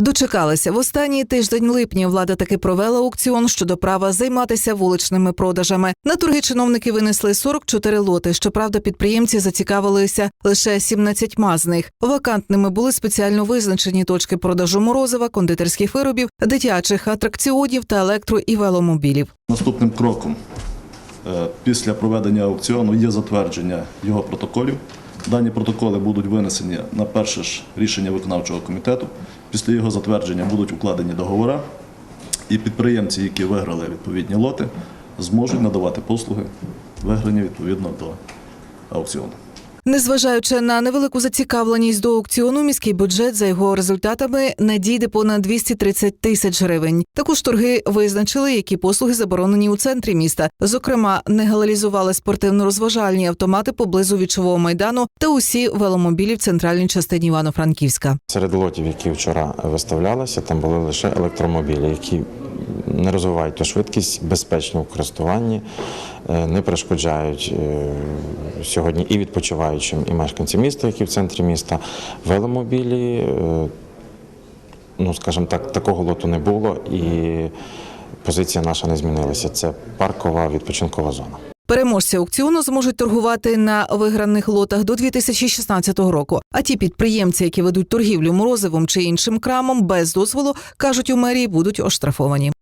Дочекалися в останній тиждень липня. Влада таки провела аукціон щодо права займатися вуличними продажами. На торги чиновники винесли 44 лоти. Щоправда, підприємці зацікавилися лише 17 з них. Вакантними були спеціально визначені точки продажу морозива, кондитерських виробів, дитячих атракціонів та електро і веломобілів. Наступним кроком е, після проведення аукціону є затвердження його протоколів. Дані протоколи будуть винесені на перше ж рішення виконавчого комітету. Після його затвердження будуть укладені договори, і підприємці, які виграли відповідні лоти, зможуть надавати послуги, виграні відповідно до аукціону. Незважаючи на невелику зацікавленість до аукціону, міський бюджет за його результатами надійде понад 230 тисяч гривень. Також торги визначили, які послуги заборонені у центрі міста. Зокрема, не галалізували спортивно-розважальні автомати поблизу вічового майдану та усі веломобілі в центральній частині Івано-Франківська. Серед лотів, які вчора виставлялися, там були лише електромобілі, які не розвивають ту швидкість, безпечно в користуванні, е, не перешкоджають е, сьогодні і відпочиваючим, і мешканцям міста, які в центрі міста. Веломобілі, е, ну скажімо так, такого лоту не було, і позиція наша не змінилася. Це паркова відпочинкова зона. Переможці аукціону зможуть торгувати на виграних лотах до 2016 року. А ті підприємці, які ведуть торгівлю морозивом чи іншим крамом без дозволу, кажуть у мерії, будуть оштрафовані.